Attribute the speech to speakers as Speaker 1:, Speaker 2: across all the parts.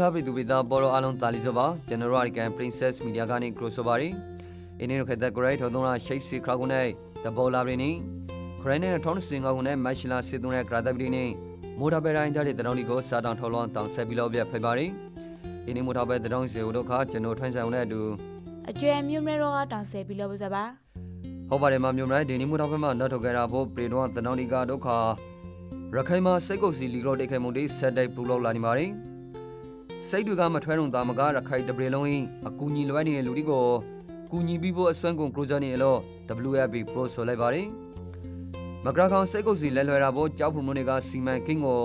Speaker 1: ခပိတူပိတာပေါ်တော်အလုံးတာလီဆိုပါကျွန်တော်တို့အကန် Princess Media ကနေ close ဆိုပါရီအင်းနေခက်တဲ့ great ထုံးရှိတ်စီခရကုနဲ့တဘောလာပြီနီခရိုင်းနဲ့ထောင်းစင်ကောကုနဲ့မက်ရှလာစီတုံးနဲ့ဂရာဒပတီနီမိုတာဘဲရိုင်းတဲ့တရောင်းလီကိုစာတောင်ထော်လွန်တောင်ဆက်ပြီးတော့ပြဖိပါရီအင်းနေမိုတာဘဲတရောင်းစီတို့ခါကျွန်တော်ထွန်းဆောင်တဲ့အတူ
Speaker 2: အကျွဲမြို့မဲတော့ကတောင်ဆဲပြီးလို့ပါစပါ
Speaker 1: ဟုတ်ပါတယ်မမျိုးမလိုက်ဒီနေ့မိုတာဘဲမှာနောက်ထုတ်ကြတာဖို့ပြေတော့တရောင်းလီကဒုက္ခရခိုင်မှာစိတ်ကုပ်စီလီဂရောတိတ်ခဲမှုတွေဆက်တိုက်ပူလောက်လာနေပါရီ စိတ်တွေကမထွဲုံသားမကရခိုင်တပြေလုံးင်းအကူညီလွှဲနေတဲ့လူတွေကိုကူညီပြီးဖို့အစွမ်းကုန်ကရိုဂျာနေလို့ WFP Pro ဆိုလိုက်ပါတယ်မကရာခေါင်စိတ်ကုပ်စီလဲလွယ်တာဖို့ကြောက်ဖုံမုန်တွေကစီမန်ကင်းကို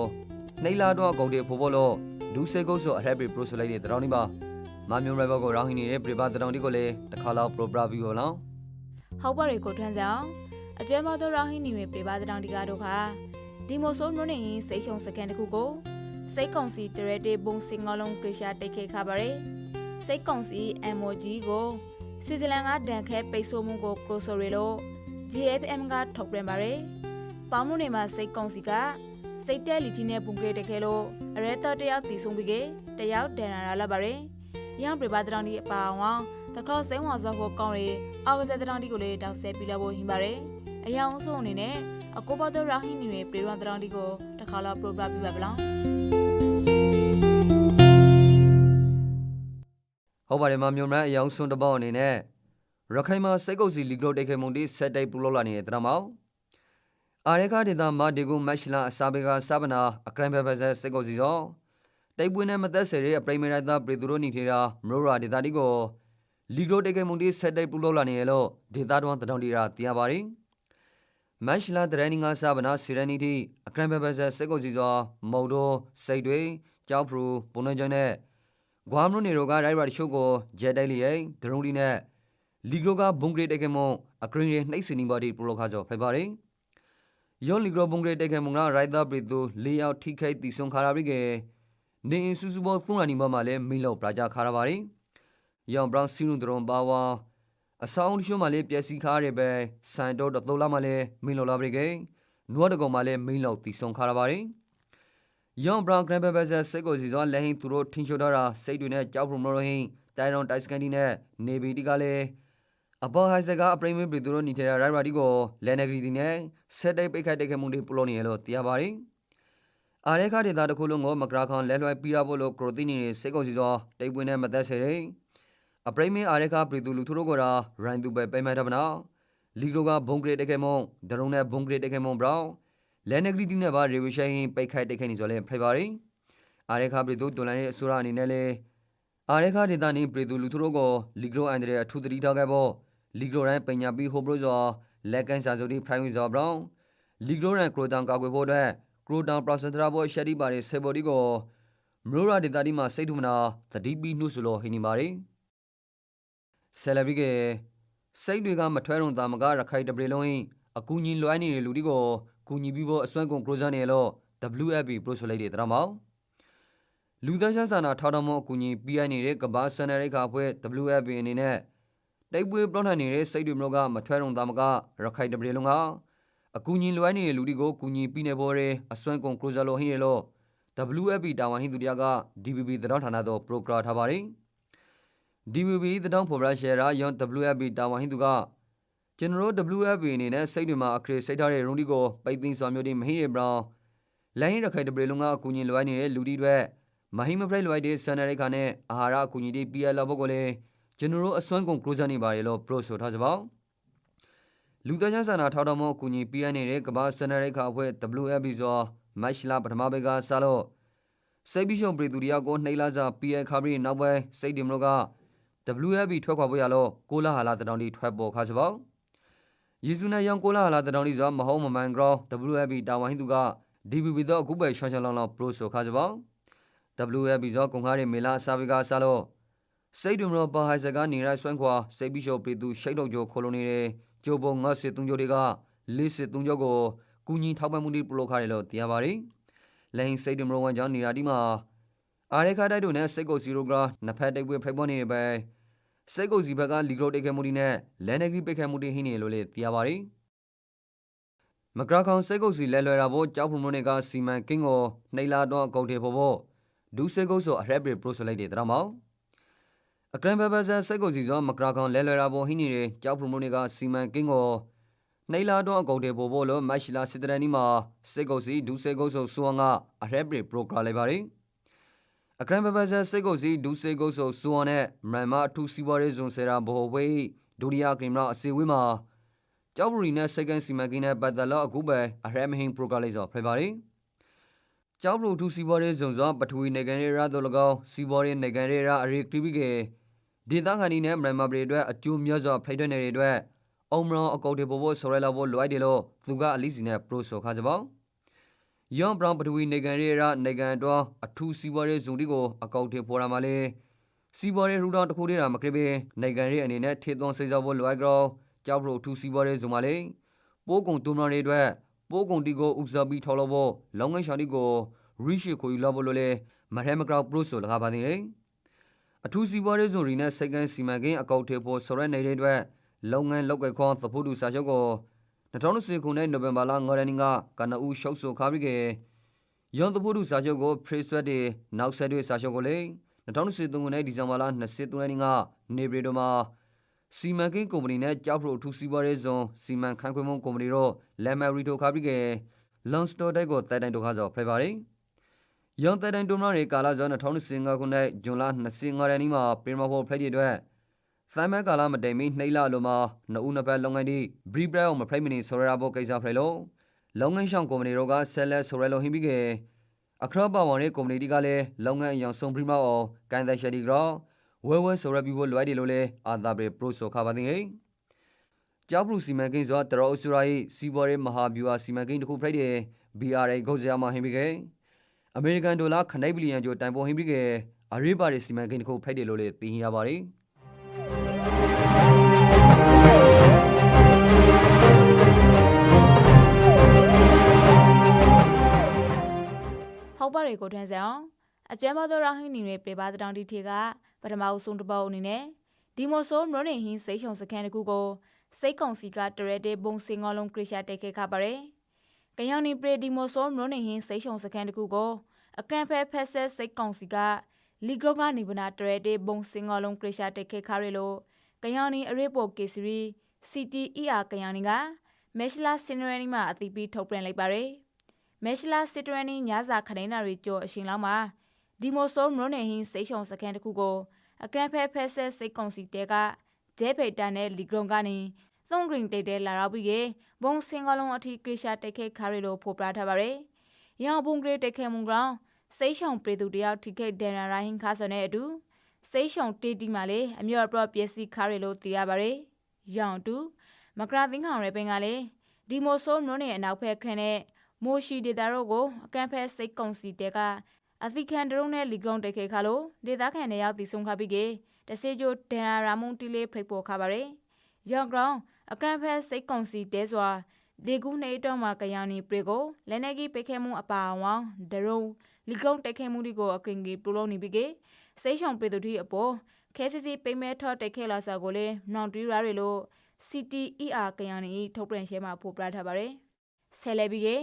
Speaker 1: နှိမ့်လာတော့ကုန်တွေဖို့ဖို့လို့ဒူးစိတ်ကုပ်ဆိုအရက်ပီ Pro ဆိုလိုက်တဲ့တောင်းနေပါမမျိုးရဲဘောကိုရောင်းဟင်းနေတဲ့ပြပတောင်းဒီကိုလည်းတစ်ခါလောက် Pro ပြပြီးတော့လောင်း
Speaker 2: ဟုတ်ပါရေကိုထွန်းဆောင်အကျွဲမတော်ရောင်းဟင်းနေမေပြပါတဲ့တောင်ဒီကားတို့ခါဒီမိုဆိုးနုံးနေရင်စိတ်ရှုံစကန်တစ်ခုကို စိတ်ကုံစီတရက်တေဘုံစင်ငေါလုံးကေရှာတိတ်ခဲခါပါရေစိတ်ကုံစီ MOG ကိုဆွီဇာလန်ကဒန်ခဲပိတ်ဆို့မှုကိုကရိုဆိုရီလို့ GFM ကထုတ်ပြန်ပါရေပေါမှုနေမှာစိတ်ကုံစီကစိတ်တဲလီတီနဲ့ဘုံကလေးတခဲလို့အရဲတော်တယောက်တီဆုံးပြီးကတယောက်ဒန်လာလာပါရေရန်ပြပါတဲ့တောင်ဒီအပါအောင်တခေါက်စိန်ဝါစောဖို့ကောင်းရီအောက်ကစားတဲ့တောင်ဒီကိုလေတောက်ဆဲပြလာဖို့ဟင်ပါတယ်။အယောင်ဆုံးအနေနဲ့အကိုဘတော်ရာဟင်းနေပြေရတဲ့တောင်ဒီကိုတစ်ခါလောက်ပရိုဂရမ်ပြပါဗလား
Speaker 1: ဟုတ်ပါတယ်မမျိုးရဲအယောင်စွန်းတစ်ပေါက်အနေနဲ့ရခိုင်မှာစိတ်ကုပ်စီလီဂရောတိတ်ခဲမှုတွေဆက်တိုက်ပူလောက်လာနေတဲ့တောင်းမောင်းအာရခဒေတာမာဒီကိုမက်ရှလာအစာဘေကစပနာအကရန်ဘဘဇက်စိတ်ကုပ်စီတော့တိုက်ပွေးနဲ့မသက်ဆယ်ရဲ့ပရိမေရိုက်တာပရီသူတို့နေထေတာမရိုရာဒေတာဒီကိုလီဂရိုတိတ်ခဲမှုတွေဆက်တိုက်ပူလောက်လာနေရလို့ဒေတာတော်တောင်းတီရာတရားပါရင်မက်ရှလာဒရနီငါစပနာစီရနီတီအကရန်ဘဘဇက်စိတ်ကုပ်စီတော့မုံတို့စိတ်တွေကြောက်ဖရူပုံနှံကျန်းနဲ့ ဂွာမနိုနေရောကရိုက်ရာရှိုးကိုဂျက်တိုက်လျက်ဒရုံဒီနဲ့လီဂရိုကဘုံဂရေတိုက်ကမွန်အကရင်ရဲ့နှိမ့်စနီဘော်ဒီပရိုခါကြောဖိုက်ပါတယ်ယောလီဂရိုဘုံဂရေတိုက်ကမွန်ကရိုက်တာပရီတိုလေးယောက်ထိခိုက်တီဆုံခါရာဘိကနေအင်ဆူဆူဘောသုံးလာနီဘောမှာလည်းမိလောက်ပရာကြခါရပါတယ်ယောင်ဘရောင်းစီနုဒရွန်ပါဝါအဆောင်ရှိုးမှာလည်းပျက်စီးခါရပဲစန်တော့တတော်လာမှာလည်းမိလောက်လာပရိကေနွားတကောင်မှာလည်းမိလောက်တီဆုံခါရပါတယ် ယောင်ဘရောင်ဂရန်ဘဘဇက်စိတ်ကိုစီတော့လဲဟင်းသူတို့ထင်းချိုတော့တာစိတ်တွေနဲ့ကြောက်ဖုံမလို့ဟင်းတိုင်ရွန်တိုက်စကန်ဒီနဲ့နေဗီတီကလည်းအပေါ်ဟိုက်ဆာကအပရိမပရီသူတို့နေထိုင်ရာရိုက်ရာဒီကိုလဲနေဂရီတီနဲ့ဆက်တိုက်ပိတ်ခိုက်တိုက်ခတ်မှုတွေပလို့နေရလို့တရားပါတယ်အားရခဒေတာတစ်ခုလုံးကိုမကရာခေါန်လဲလွှဲပြီးရဖို့လို့ကရိုတီနီနေစိတ်ကိုစီတော့တိတ်ပွင်းနဲ့မသက်စေတယ်အပရိမအားရခပရီသူလူသူတို့ကရာရိုင်းသူပဲပိမတပနာလီဂရိုကဘုံဂရေတက်ခဲမုံဒရုံနဲ့ဘုံဂရေတက်ခဲမုံဘရောင်း လဲနဂရီတီနဲ့ပါရေဝရှိုင်းပိတ်ခိုက်တိတ်ခိုက်နေဆိုလဲဖိပါရီအာရခပရီတိုတွန်လိုင်းရဲ့အစိုးရအနေနဲ့လဲအာရခဒေတာနေပရီတိုလူသူတို့ကိုလီဂရိုအန်ဒရအထူးတတိထားခဲ့ဖို့လီဂရိုတိုင်းပညာပြီးဟိုဘရိုဇောလက်ကန်စာဆိုဒီပရိုင်ဝီဇောဘရောင်းလီဂရိုရန်ကရိုတန်ကာကွယ်ဖို့အတွက်ကရိုတန်ပရိုစင်တရာဘောရှယ်ဒီပါရီဆေဘော်ဒီကိုမရိုရာဒေတာဒီမှာစိတ်ထုမနာသတိပြီးနှုတ်ဆိုလို့ဟိနေပါရီဆယ်လဘီကစိတ်တွေကမထွဲရုံသာမကရခိုင်တပရီလုံးရင်အကူညီလွှမ်းနေတဲ့လူဒီကို ကူညီပြီးဖို့အစွမ်းကုန်ကရိုဇာနေလို့ WFP ပရိုဆိုလိုက်တဲ့တရမောင်လူသားချင်းစာနာထောက်တော်မအကူညီပေးရနေတဲ့ကမ္ဘာစံနရိတ်ခါဖွဲ့ WFP အနေနဲ့တိုက်ပွဲပလော့ထန်နေတဲ့စိတ်တွေမျိုးကမထွဲရုံသားမကရခိုင်တပရီလုံးကအကူညီလွှမ်းနေတဲ့လူတွေကိုကူညီပြီးနေပေါ်တဲ့အစွမ်းကုန်ကရိုဇာလိုဟင်းရလို့ WFP တာဝန်ဟင်းသူတရားက DBB သတော်ဌာနသို့ပရိုဂရထားပါတယ် DBB သတော်ဖော်ရရှယ်ရာယွန် WFP တာဝန်ဟင်းသူက ကျွန်တော်တို့ WFP အနေနဲ့စိတ်တွေမှာအခရေစိတ်ထားတဲ့ရုံးဒီကိုပိတ်သိမ်းစွာမျိုးတွေမဟိရဘရောင်းလိုင်းရခိုင်တပရေလုံးကအကူအညီလိုအပ်နေတဲ့လူဒီတွေမဟိမဖရိုက်လိုအပ်တဲ့ဆန်နရိခါနဲ့အာဟာရအကူအညီတွေပြရလောက်ဖို့ကိုလည်းကျွန်တော်တို့အစွမ်းကုန်ကရိုဇာနေပါရလို့ပရိုဆိုထားကြပါလူသားချင်းစာနာထောက်တော်မအကူအညီပြရနေတဲ့ကမ္ဘာဆန်နရိခါအဖွဲ့ WFP ဆိုမတ်လပထမဘက်ကစလို့စိတ်ပြီးရှုံပရိသူတရားကိုနှိမ့်လာစာ PN ခါပြီးနောက်ပိုင်းစိတ်တင်မလို့က WFP ထွက်ခွာဖို့ရလို့ကိုလာဟာလာတောင်တီထွက်ပေါ်ခါစပါ ယေစုနဲ့ယောင်ကိုလာလာတောင်ဒီဆိုမဟုတ်မမှန်ဂရော WFB တာဝန်ဟိသူက DBB တော့အခုပဲရှောင်းရှောင်းလောင်းလောင်းပရိုဆိုခါကြပါ WFB ဆိုကုန်ကားရဲ့မေလာစာဗီကာဆာလို့စိတ်ဒုံရောပါဟိုင်စကနေရိုက်ဆွမ်းခွာစိတ်ပြီးရှော့ပြည်သူရှိတ်တော့ကြိုခိုလိုနေတဲ့ကျိုးပုံငါစစ်သုံးကြိုတွေကလေးစစ်သုံးကြိုကိုကူညီထောက်ပံ့မှုတွေပရိုခါတယ်လို့တရားပါတယ်လိုင်းစိတ်ဒုံရောဝန်ကြောင့်နေရာဒီမှာအာရခတိုက်တို့နဲ့စိတ်ကို0ဂရာနှစ်ဖက်တိုက်ပွဲဖိုက်ပေါ်နေပဲ စိတ်ကုတ်စီဘက်ကလီဂရိုတိတ်ခဲမှုတွေနဲ့လဲနေဂရီပိတ်ခဲမှုတွေဟင်းနေလို့လည်းသိရပါတယ်မကရာခေါင်စိတ်ကုတ်စီလဲလွယ်တာဖို့ကြောက်ဖုံမုန်ကစီမံကင်းကိုနှိလာတော့အကောက်ထေဖို့ဖို့ဒူးစိတ်ကုတ်ဆိုအရက်ပရီပရိုဆိုလိုက်တဲ့တရမောင်အကရန်ဘဘဆန်စိတ်ကုတ်စီဆိုမကရာခေါင်လဲလွယ်တာဖို့ဟင်းနေတဲ့ကြောက်ဖုံမုန်ကစီမံကင်းကိုနှိလာတော့အကောက်ထေဖို့ဖို့လို့မက်ရှိလာစစ်တရန်နီမှာစိတ်ကုတ်စီဒူးစိတ်ကုတ်ဆိုစူအောင်ကအရက်ပရီပရိုဂရလိုက်ပါတယ် အကရန်ဘဘဆန်စိတ်ကုတ်စီဒူးစိတ်ကုတ်ဆိုစူအောင်နဲ့မြန်မာအထူးစီးပွားရေးဇွန်ဆရာဘိုဝေးဒူရီယာကရင်မအစီဝေးမှာကျောက်ပရီနဲ့စက္ကန့်စီမံကိန်းနဲ့ပတ်သက်လို့အခုပဲအရမဟင်းပရိုဂရမ်လေးဆိုဖရပါရီကျောက်ပလူထူစီဘော်ရေးဇုံစွာပထဝီနေကန်ရေးရာတို့၎င်းစီဘော်ရေးနေကန်ရေးရာအရိကရိပိကေဒေသခံဒီနဲ့မြန်မာပြည်အတွက်အကျိုးများစွာဖိတ်တဲ့နေတဲ့အတွက်အုံမရောအကောက်တွေပေါ်ဖို့ဆော်ရဲလာဖို့လွိုက်တယ်လို့သူကအလီစီနဲ့ပရိုဆိုခါကြပါ ယောင်ဘရောင်ပထဝီနေကန်ရေးရာနေကန်တော့အထူးစီဘော်ရေးဇုံတီကိုအကောက်တွေပေါ်လာမှလေစီဘော်ရေးရူတောင်တစ်ခုတည်းတာမကရပေနေကန်ရေးအနေနဲ့ထေသွန်စိတ်စောဖို့လွိုက်ကြောကြောက်ဖို့ထူစီပေါ်တဲ့ဇုံမလေးပိုးကုံတုံမတွေအတွက်ပိုးကုံတီကိုဥစားပြီးထော်လို့ဖို့လောင်းငယ်ရှာတီကိုရီရှိခွေလောက်ဖို့လို့လေမရဲမကောက်ပရိုဆိုလကားပါသေးတယ်အထူးစီပေါ်တဲ့ဇုံရီနဲ့စက္ကန့်စီမံကိန်းအကောက်ထေဖို့ဆော်ရဲနေတဲ့အတွက်လုပ်ငန်းလောက်ကွယ်ခွန်သဖို့တူစာချုပ်ကို 2020ခုနှစ်နိုဝင်ဘာလ9ရက်နေ့ကကနအူရှုပ်ဆိုခါပြီးကရွန်သဖို့တူစာချုပ်ကိုဖရေးဆွတ်တွေနောက်ဆက်တွေစာချုပ်ကိုလေ2023ခုနှစ်ဒီဇင်ဘာလ23ရက်နေ့ကနေပြည်တော်မှာစီမံကိန်းကုမ္ပဏီနဲ့ကြောက်ဖို့အထူးစီးပွားရေးဇုံစီမံခန့်ခွဲမှုကုမ္ပဏီတို့လမ်မရီတိုခါပြီးကလွန်စတိုတိုက်ကိုတိုက်တိုင်တို့ခါစောဖရပါတယ်။ယောင်တိုက်တိုင်တိုမရီကာလာဇော2025ခုနှစ်ဇွန်လ25ရက်နေ့မှာပင်မဖို့ဖလိုက်တဲ့အတွက် သမ်းမဲကာလာမတိမ်မီနှိမ့်လာလိုမှာနှစ်ဦးနှစ်ပတ်လုပ်ငန်းဒီဘရီဘရက်အောင်မဖလိုက်မနေဆိုရတာဖို့ကိစ္စဖရလို့လုပ်ငန်းဆောင်ကုမ္ပဏီတို့ကဆက်လက်ဆိုရလို့ဟင်းပြီးကအခရပါဝန်ရဲ့ကုမ္ပဏီတွေကလည်းလုပ်ငန်းအယောင်ဆုံးဘရီမောက်အောင်ကန်တဲ့ရှယ်ဒီဂရောဝဲဝဲဆိုရပြီးဖို့လွိုက်တယ်လို့လဲအာသာဘေပရိုဆိုခါပါသိငယ်ကျောက်ပလူစီမံကိန်းဆိုတရောအစရာ၏စီဘော်ရဲမဟာဗျူဟာစီမံကိန်းတစ်ခုဖိုက်တဲ့ BRA ဂုတ်စရာမှာဟင်းပြီးခဲ့အမေရိကန်ဒေါ်လာခနိုင်ဘီလီယံကျော်တန်ဖိုးဟင်းပြီးခဲ့အရေးပါတဲ့စီမံကိန်းတစ်ခုဖိုက်တယ်လို့လဲသိရပါတယ်
Speaker 2: တ်ပါရေကိုထွန်းဆောင်အကျမ်းမသောရဟင်းနေတွေပြပါတောင်တီထေကပထမအဆုံးတစ်ပေါက်အနေနဲ့ဒီမိုဆိုမရိုနေဟင်းစိတ်ချုံစခန်းတစ်ခုကိုစိတ်ကုံစီကတရက်တဲ့ဘုံစင်ငေါလုံးခရရှာတက်ခဲ့ခပါရယ်ကယောင်နီပရဒီမိုဆိုမရိုနေဟင်းစိတ်ချုံစခန်းတစ်ခုကိုအကန့်ဖဲဖက်ဆက်စိတ်ကုံစီကလီဂရောကနေဗနာတရက်တဲ့ဘုံစင်ငေါလုံးခရရှာတက်ခဲ့ခရယ်လို့ကယောင်နီအရေးပေါ်ကေစရီ CTER ကယောင်နီကမက်ရှလာစင်နရနီမှာအတိပေးထုတ်ပြန်လိုက်ပါရယ် မက်ရှလာစစ်တရန်နီညစာခနိုင်နာရီကျော်အရှင်လောက်မှာဒီမိုဆိုမရိုနေဟင်းစိတ်ရှုံစခန်းတစ်ခုကိုအကန့်ဖဲဖဲဆက်စိတ်ကုံစီတဲကဂျဲဖေတန်နဲ့လီဂရွန်ကနေသုံးဂရင်တိတ်တဲလာတော့ပြီးကဘုံစင်ကလုံးအထီကရရှာတက်ခဲခါရီလိုဖော်ပြထားပါရယ်။ရောင်ဘုံဂရေတက်ခဲမုံကောင်စိတ်ရှုံပြေသူတယောက်ထိခိတ်ဒန်နာရိုင်းခါဆွနဲ့အတူစိတ်ရှုံတေးတီမှလေအမြော်ပရော့ပျက်စီးခါရီလိုသိရပါရယ်။ရောင်တူမကရာသင်းခေါင်ရဲပင်ကလေဒီမိုဆိုမရိုနေအနောက်ဖက်ခန့်နဲ့ မိုရှိဒေတာတို့ကိုအကန့်ဖဲစိတ်ကုံစီတဲကအသီခံတရုံးနဲ့လီဂရုံတက်ခဲခါလို့ဒေတာခံတဲ့ရောက်တီဆုံခပြီးကေတဆေဂျိုဒန်ရာမုန်တီလေးဖိတ်ပေါ်ခပါရယ်ယောင်ဂရောင်းအကန့်ဖဲစိတ်ကုံစီတဲစွာလေကူးနေတော့မှာကယောင်နီပရေကိုလက်နေကြီးပိခဲမှုအပါအဝေါဒရုံလီဂရုံတက်ခဲမှုဒီကိုအကရင်ကြီးပလိုလုံးနေပြီးကေစိတ်ရှောင်ပရေတို့ဒီအပေါ်ခဲစီစီပိမဲထော့တက်ခဲလာစာကိုလေနောင်တူရာတွေလို့ CTER ကယောင်နီထုတ်ပြန်ရှဲမှာပို့ပြထားပါရယ်ဆယ်လေပြီးကေ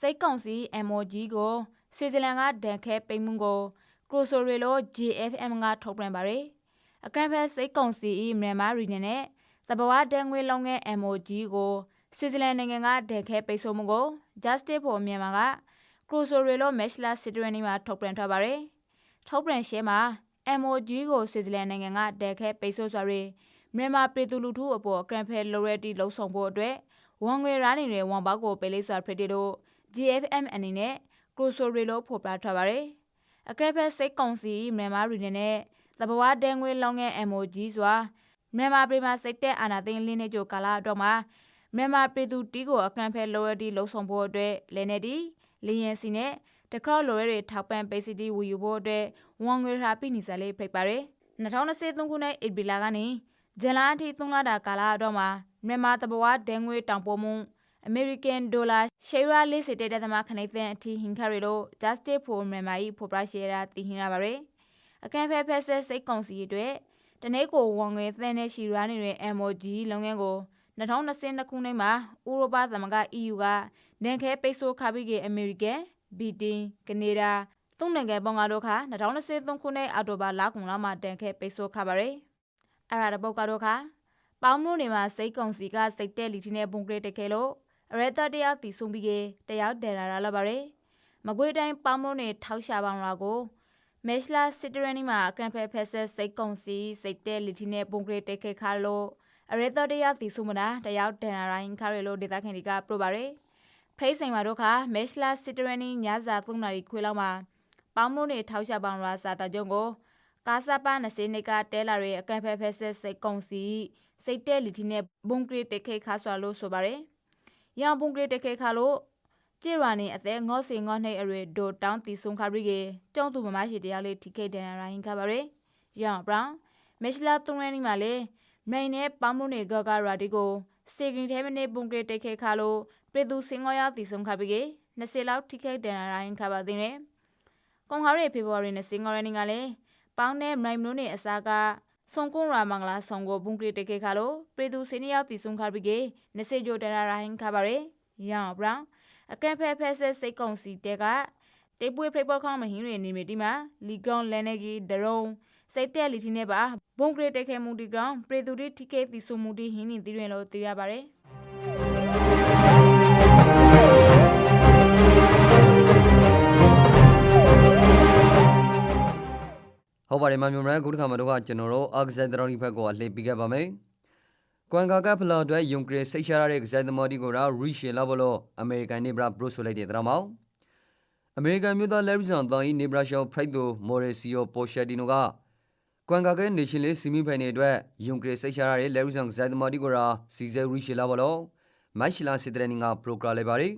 Speaker 2: စိတ်ကောင်စီ MOG ကိုဆွေဇာလန်ကဒန်ခဲပိန်မှုကိုကရိုဆိုရီလို GFM ကထုတ်ပြန်ပါရယ်အကရန်ဖက်စိတ်ကောင်စီမြန်မာရီနယ်နဲ့သဘဝဒန်ငွေလုံးငယ် MOG ကိုဆွေဇာလန်နိုင်ငံကဒန်ခဲပိတ်ဆို့မှုကို Justice for Myanmar ကကရိုဆိုရီလို Meshla Sidrani မှာထုတ်ပြန်ထားပါရယ်ထုတ်ပြန်ရှဲမှာ MOG ကိုဆွေဇာလန်နိုင်ငံကဒန်ခဲပိတ်ဆို့စွာရီမြန်မာပြည်သူလူထုအပေါ်အကရန်ဖက်လိုရက်တီလှုံ့ဆော်ဖို့အတွက်ဝန်ငွေရနေတွေဝန်ပေါက်ကိုပေးလိုက်စွာဖရတီတို့ GFM အနေနဲ့ကရိုဆိုရီလိုဖော်ပြထားပါတယ်။အကဲဖက်စိတ်ကောင်စီမြန်မာရီနဲ့သဘဝဒဲငွေလောင်းငယ် MOG စွာမြန်မာပြည်မှာစိတ်တဲ့အာနာသိန်းလင်းနေကြကာလတော့မှာမြန်မာပြည်သူတီးကိုအကန့်ဖက်လိုရတီလှုံ့ဆော်ဖို့အတွက်လဲနေတီလီယန်စီနဲ့တခေါလိုရဲတွေထောက်ပံ့ပေးစီတီဝီယူဖို့အတွက်ဝန်ငွေရာပိနေစလေးဖိတ်ပါတယ်2023ခုနှစ်ဧပြီလကနေဇန်လအထိ3လတာကာလတော့မှာမြန်မာတဘဝဒဲငွေတောင်ပေါ်မှု American Dollar ရှေရာလေးစစ်တဲ့သမခနိုင်တဲ့အထိဟင်ခရီလို Justice for Myanmar ဤဖော်ပြရှေရာတည်ဟင်ရပါရယ်အကန်ဖဲဖဲဆက်စိတ်ကောင်စီအတွက်တတနေ့ကိုဝန်ငွေသန်းနဲ့ရှိရနေတဲ့ MOG လုပ်ငန်းကို2022ခုနှစ်မှာဥရောပသမဂ္ဂ EU ကနန်ခဲပိတ်ဆို့ခပြီးကအမေရိကန်ဗီတင်ကနေဒါသုံးနိုင်ငံပေါင်းကတော့ခါ2023ခုနှစ်အောက်တိုဘာလကုန်လောက်မှာတန်ခဲပိတ်ဆို့ခပါရယ်အဲ့ဒါတပုတ်ကတော့ခါပေါင်းလို့နေမှာစိတ်ကုံစီကစိတ်တက်လီတီနဲ့ဘုံကလေးတက်ခဲလို့ အရဲတတရားတီဆုံပြီးတယောက်တယ်လာလာပါရယ်မကွေးတိုင်းပေါင်းလို့နေထောက်ရှာပေါင်းလာကိုမက်ရှလာစစ်တရနီမှာကရန်ဖက်ဖက်ဆက်စိတ်ကုံစီစိတ်တက်လီတီနဲ့ဘုံကလေးတက်ခဲခါလို့အရဲတတရားတီဆုံမနာတယောက်တယ်လာရိုင်းခါရလို့ဒေတာခင်ဒီကပြပါရယ်ဖရိတ်ဆိုင်မှာတို့ခါမက်ရှလာစစ်တရနီညစာ3နာရီခွေလောက်မှာပေါင်းလို့နေထောက်ရှာပေါင်းလာစာတကြုံကိုကာစာပါ20နှစ်ကတဲလာရဲ့အကန်ဖက်ဖက်ဆက်စိတ်ကုံစီစိတ်တဲလီတီနဲ့ဘုံကရီတက်ခဲခါဆွာလို့ဆိုပါရယ်။ ရောင်ဘုံကရီတက်ခဲခါလို့ကြေရွာနေအသက်ငေါစီငေါနှိတ်အရွယ်ဒိုတောင်းတီဆုံခါရီကေကျုံသူမမရှိတရားလေးထိခိတ်တန်ရိုင်းခါပါရယ်။ရောင်ဘရောင်မက်ရှလာသုံးရင်းမှာလေနိုင်နဲ့ပေါင်းလို့နေဂါဂါရာဒီကိုစေဂရင်ထဲမနေဘုံကရီတက်ခဲခါလို့ပြည်သူစင်ငေါရတီဆုံခါရီကေ20လောက်ထိခိတ်တန်ရိုင်းခါပါသိနေ။ကွန်ဟာရီဖေဖော်ဝါရီနဲ့စင်ငေါရနေကလေပေါင်းနဲ့မိုင်မနိုးနေအစားက ဆွန်ကွန်ရာမင်္ဂလာဆောင်ကိုဘုံကရတကေခါလို့ပြည်သူစင်းရောက်တီဆုံခါပြီးကေနစေဂျိုတရာရိုင်းခါပါရယ်ရောင်ဘရောင်အကရဖဲဖဲဆက်စိတ်ကုံစီတဲကတေပွေဖရိပေါ်ခေါမဟင်းရနေမီတီမှာလီကောင်လန်နေကြီးဒရုံစိတ်တက်လီတီနေပါဘုံကရတခဲမူတီကောင်ပြည်သူတိထိကေတီဆုံမူတီဟင်းနေတီရင်လို့သိရပါရယ်
Speaker 1: ဟုတ်ပါတယ်မမျိုးမရခုတစ်ခါမှတော့ကကျွန်တော်တို့အာဂဇက်တရော်ဒီဘက်ကိုအလှည့်ပေးခဲ့ပါမယ်။ကွမ်ကာကဖလာအတွက်ယုံကရစိတ်ရှာရတဲ့ဂဇက်သမားဒီကိုရာရီရှေလာဘလို့အမေရိကန်နေဘရာဘရုဆိုလိုက်တဲ့တရမောင်အမေရိကန်မြို့သားလဲရီဆန်တောင်းဤနေဘရာရှောဖရိုက်တိုမိုရီစီယိုပိုရှယ်ဒီနိုကကွမ်ကာကနေရှင်လေးစီမီဖိုင်နေအတွက်ယုံကရစိတ်ရှာရတဲ့လဲရီဆန်ဂဇက်သမားဒီကိုရာစီဇယ်ရီရှေလာဘလို့မက်ရှလာစစ်တရနင်းကပရိုဂရမ်လေးပါရီ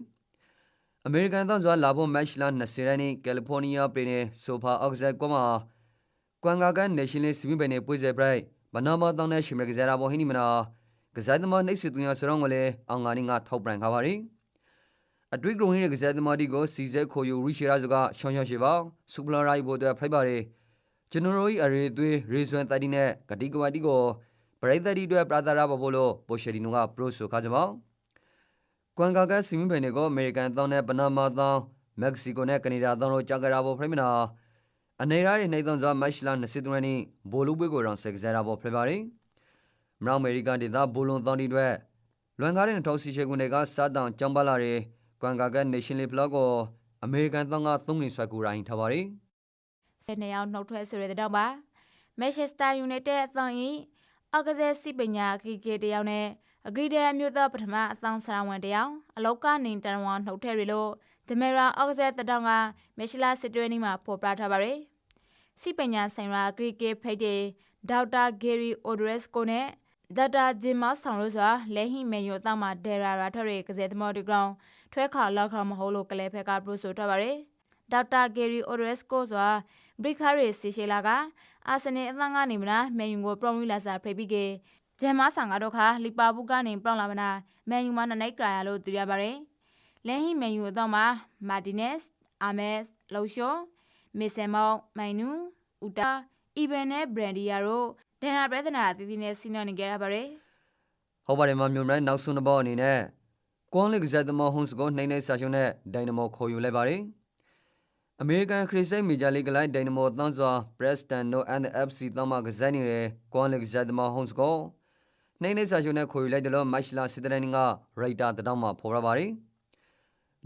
Speaker 1: အမေရိကန်သားစွာလာဖို့မက်ရှလာ20ရန်နီကယ်လီဖိုးနီးယားပြည်နယ်ဆိုဖာအော့ဇက်ကွမ်မှာ ကွမ်ဂါကန်နေရှင်လေးစီမီဘယ်နေပွေးစေပရိုက်မနာမတောင်းတဲ့ရှင်မကစားရာဘောဟိနီမနာကစားသမားနှိပ်စစ်သူရဆရောင်းကလေးအောင်ငါနေငါထောက်ပံ့ခါပါရီအတွေ့ကရုံဟိတဲ့ကစားသမားဒီကိုစီဇဲခိုယိုရီရှီရာဇကရှောင်းရှောင်းရှိပါစူပလာရိုက်ဘိုတဲ့ဖိုက်ပါရီကျွန်တော်တို့၏အရေးသွေးရေဆွမ်းတတိနဲ့ဂတိကဝတိကိုပရိသတ်ဒီတွေပရာသာရာဘဘလို့ပိုရှယ်ဒီနိုကပရိုဆိုခါကြပါကွမ်ဂါကန်စီမီဘယ်နေကိုအမေရိကန်တောင်းတဲ့ပနာမာတောင်းမက္ကဆီကိုနဲ့ကနေဒါတောင်းတို့ကြာကရာဘောဖရမနာ အနေရာရဲ့နေသွန်စွာမက်ရှလာ23ရက်နေ့ဘိုလူပွဲကိုရောင်ဆက်ကစားတာပေါ်ဖြစ်ပါတယ်။မြောက်အမေရိကန်ဒေသဘိုလွန်တောင်းတီတွေလွန်ကားတဲ့2018ခုနှစ်ကစားတောင်ကျောင်းပါလာတဲ့ကွမ်ကာကနေရှင်လီဘလော့ကိုအမေရိကန်တောင်းက3နှစ်ဆွဲကူရိုင်းထားပါတယ်
Speaker 2: ဆယ်နှစ်ယောက်နှုတ်ထွက်ဆိုရတဲ့တော့ပါမန်ချက်စတာယူနိုက်တက်အသံဤအောက်ကစားစီပညာကီကေတယောက်နဲ့အဂရီဒဲမျိုးသားပထမအသံဆရာဝန်တယောက်အလောကနေတန်ဝမ်နှုတ်ထွက်ရလို့ ဒမေရာအောက်ကစားတတောင်ကမက်ရှလာစစ်တွဲနီမှာပေါ်ပြထားပါရယ်စီပညာဆိုင်ရာကီကေဖိတ်တဲ့ဒေါက်တာဂေရီအိုဒရက်စ်ကိုနဲ့ဒေါက်တာဂျင်မဆောင်လို့ဆိုတာလဲဟိမေယိုတောက်မှာဒေရာရာထရဲကစားသမားဒီဂရောင်းထွဲခါလောက်ခါမဟုတ်လို့ကလေးဖက်ကပရိုဆိုထားပါရယ်ဒေါက်တာဂေရီအိုဒရက်စ်ကိုဆိုတာဘရိခါရီစီရှေလာကအာဆနယ်အသံကနေမနာမန်ယူကိုပရောမီလာစာဖိပြီးကေဂျမ်မဆန်ကတော့ခါလီပါဘူးကနေပရောင်းလာမနာမန်ယူမနနိုက်ကရာလို့သိရပါတယ် လန်ဟီမန်ယူအတော့မှာမာတီနက်စ်အာမက်စ်လော်ရှိုမစ်ဆယ်မောင်မိုင်နူဦးတာအီဗန်နဲ့ဘရန်ဒီယာတို့ဒန်နာပရဒနာအသီးသီးနဲ့စီနော်နေကြရပါတယ်။
Speaker 1: ဟုတ်ပါတယ်မမျိုးမရနောက်ဆုံးတစ်ပေါက်အနေနဲ့ကွန်လစ်ကစားသမားဟွန်စကိုနှိမ့်နေဆာရှုံနဲ့ဒိုင်နမိုခေါ်ယူလိုက်ပါတယ်။အမေရိကန်ခရစ်စတိတ်မေဂျာလိဂ်လိုက်ဒိုင်နမိုတန်းစွာပရက်စတန်နိုအန်ဒ် FC တမ်းမကစားနေတဲ့ကွန်လစ်ကစားသမားဟွန်စကိုနှိမ့်နေဆာရှုံနဲ့ခေါ်ယူလိုက်တယ်လို့မက်ရှလာစစ်တရန်ကရိုက်တာတတောင်းမှာဖော်ရပါတယ်။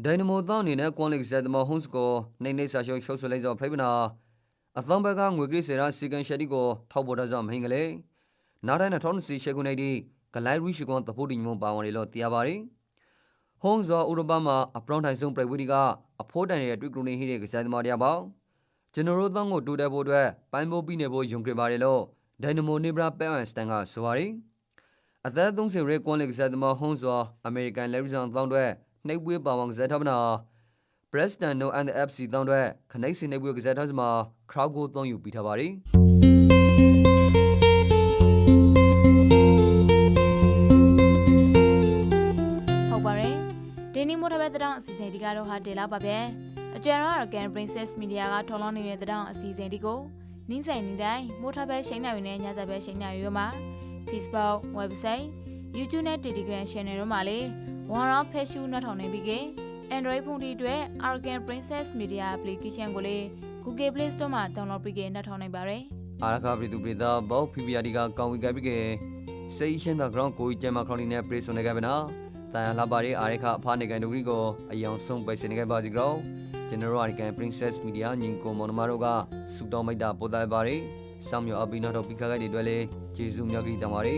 Speaker 1: ဒိုင်နမိုတောင်းအနေနဲ့ကွန်လစ်ကစားသမားဟွန်စကိုနှိမ့်နေဆာရှုံရှုပ်ဆွလိုက်သောဖိပနာအသံဘက်ကငွေကလေးစေရာစီကန်ရှက်ဒီကိုထောက်ပေါ်တော့မဟင်ကလေးနားတိုင်း2020ရှေကုနေဒီဂလိုက်ရီရှိကွန်တဖို့ဒီညမပါဝင်လို့တရားပါတယ်။ဟုံးဇောဥရောပမှာအပရောင်းထိုင်ဆုံးပြိဝီဒီကအဖိုးတန်ရဲ့တွေ့ကရုနေဟိတဲ့ကစားသမားတရားပေါကျွန်တော်တို့သောင်းကိုတိုးတက်ဖို့အတွက်ပိုင်းပိုးပြီးနေဖို့ယုံကြည်ပါတယ်လို့ဒိုင်နမိုနေဘရာပဲအန်စတန်ကဆိုပါတယ်။အသက်30ရဲကွန်လက်ကစားသမားဟုံးဇောအမေရိကန်လက်ရီဆန်သောင်းတွေ နှိပ်ပွေးပါဝင်ကစားထပ်မနာ Preston no and the FC တောင်းတဲ့ခနိုင်စင်နေပွဲကစားထားစမှာ crowd ကိုသုံးယူပြီးထားပါတယ်
Speaker 2: ဟုတ်ပါတယ်ဒီနေ့မို့ထဘက်တောင်အစီအစဉ်ဒီကတော့ဟာတေလာပါပဲအကျယ်ရော Argan Princess Media ကထော်လောင်းနေတဲ့တောင်အစီအစဉ်ဒီကိုနင်းဆိုင်နေတိုင်းမိုးထဘဲရှိန်နိုင်နဲ့ညဇဘဲရှိန်နိုင်ရောမှာ Facebook website YouTube နဲ့ Telegram channel တို့မှာလေ ဝါရောဖက်ရှူနှထောင်နေပြီးက Android ဖုန်းတွေအတွက် Argan Princess Media application ကိုလေ Google Play Store မှာ download ပြီးကနှထောင်နိုင်ပါတယ်
Speaker 1: အာရခပရိသူပရိသဘောဖီပီယာဒီကကောင်းဝီကပ်ပြီးကစိတ်ရှင်းတဲ့ ground ကိုကြီးကျမခရောင်းနေနဲ့ play ဆိုနေကြပါနော်တန်ရလာပါရီအာရခအဖာနေကန်ဒူရီကိုအယောင်ဆုံးပဲစနေကြပါစီကြောကျွန်တော်အာရကန် princess media ညီကိုမောင်နှမတို့ကစူတောင်းမိတ်တာပို့သားပါရီစောင်းမြော်အပီနာတော့ပိခါခိုက်တွေအတွက်လေကျေးဇူးများကြီးတောင်းပါရီ